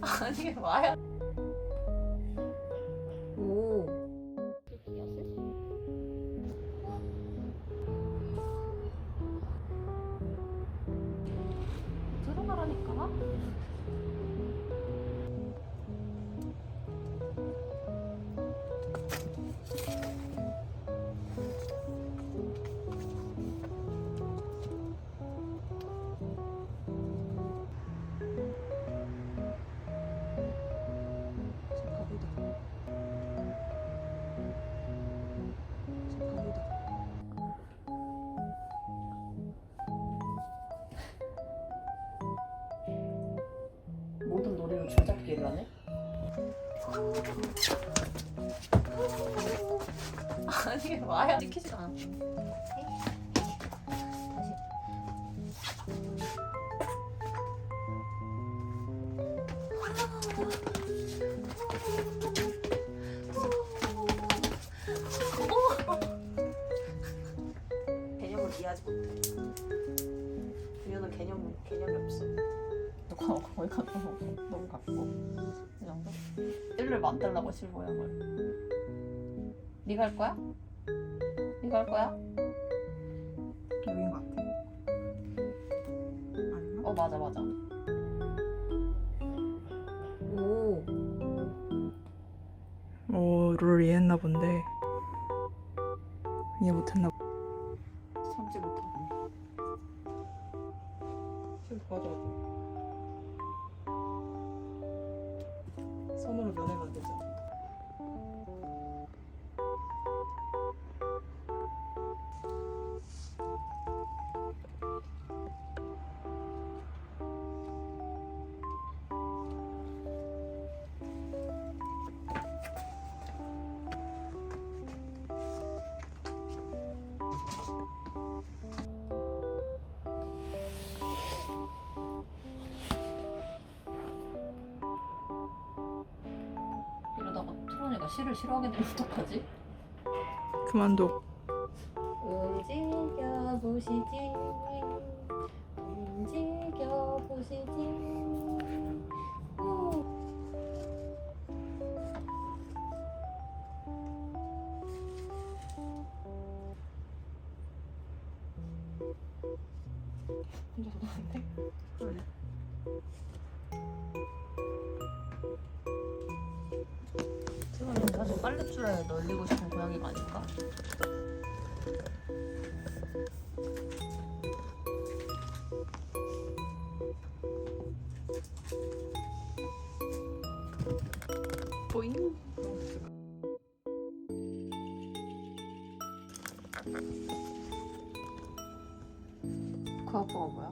아니 와야. 줄잡기를 하네. 아니 와야 지키지가 않아. 개념을 이해하지 못해. 그녀는 개념 개념이 없어. 거- 거기 가서 너무 갖고 이 정도? 일을 만들라고 실모양을 네가 할 거야? 네가 할 거야? 여긴 것 같아. 아닌가? 어 맞아 맞아 오 오, 룰 이해했나 본데. 이해 못했나 보 참지 못하고. 지금 도와줘. 손으로 면을 만들자. 시를 싫어하게 되면 어떡하지? 그만둬. 움직여 보시지 움직여 보시지 혼자서 나는데? 그러 사실 빨랫줄에 널리고 싶은 고양이가 아닐까? 보잉. 그 아빠가 뭐야?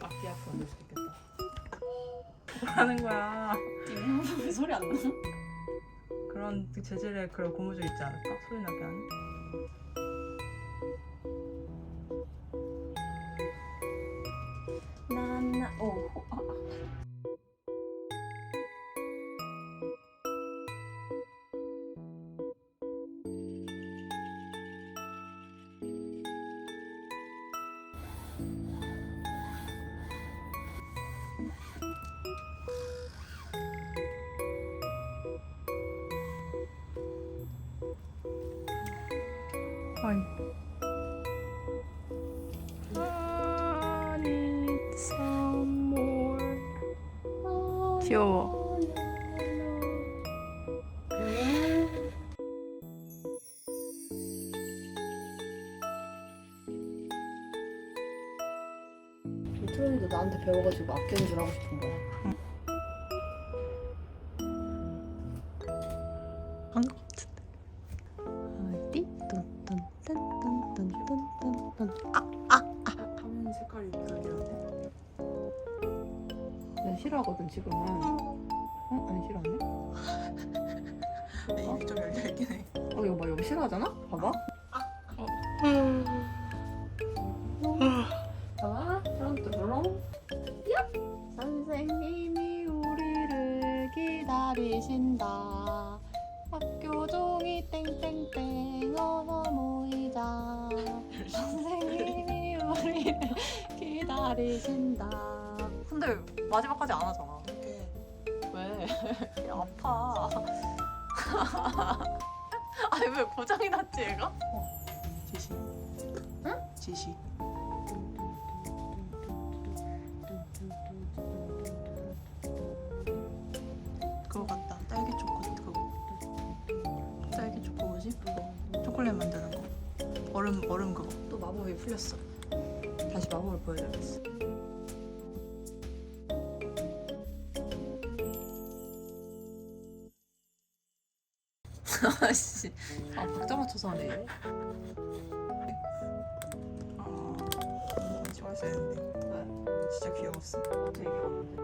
앞이 앞으로 될 수도 있겠다. 뭐 하는 거야? 왜 소리 안 나? 그런 그 재질의 그런 고무줄 있지 않을까? 소리 나게 하는? 아이. I need some more. 귀여워. 트론이도 나한테 배워가지고 아끼는 줄 하고 싶은 거야. 한것 같은데. 내가 싫어하거든 지금은. 어? 안 싫어하네? 내 입이 좀 열려 있긴 해. 어 이거 봐 여기 싫어하잖아? 봐봐. 봐봐. 뚜루뚜루롱. 얍! 선생님이 우리를 기다리신다. 학교 종이 땡땡땡 어서 모이자. 선생님이 우리를 기다리신다. 근데 마지막까지 안 하잖아. 왜? 야, 아파. 아니 왜 고장이 났지 얘가? 지시. 응? 지시. 그거 같다. 딸기 초코 그거. 딸기 초코 뭐지? 초콜릿 만드는 거. 얼음 얼음 그거. 또 마법이 풀렸어. 다시 마법을 보여줘야겠어. 아씨. 아 박자 맞춰서 하네. 아. 왜? 진짜 귀여웠어. 얘기 왔는데.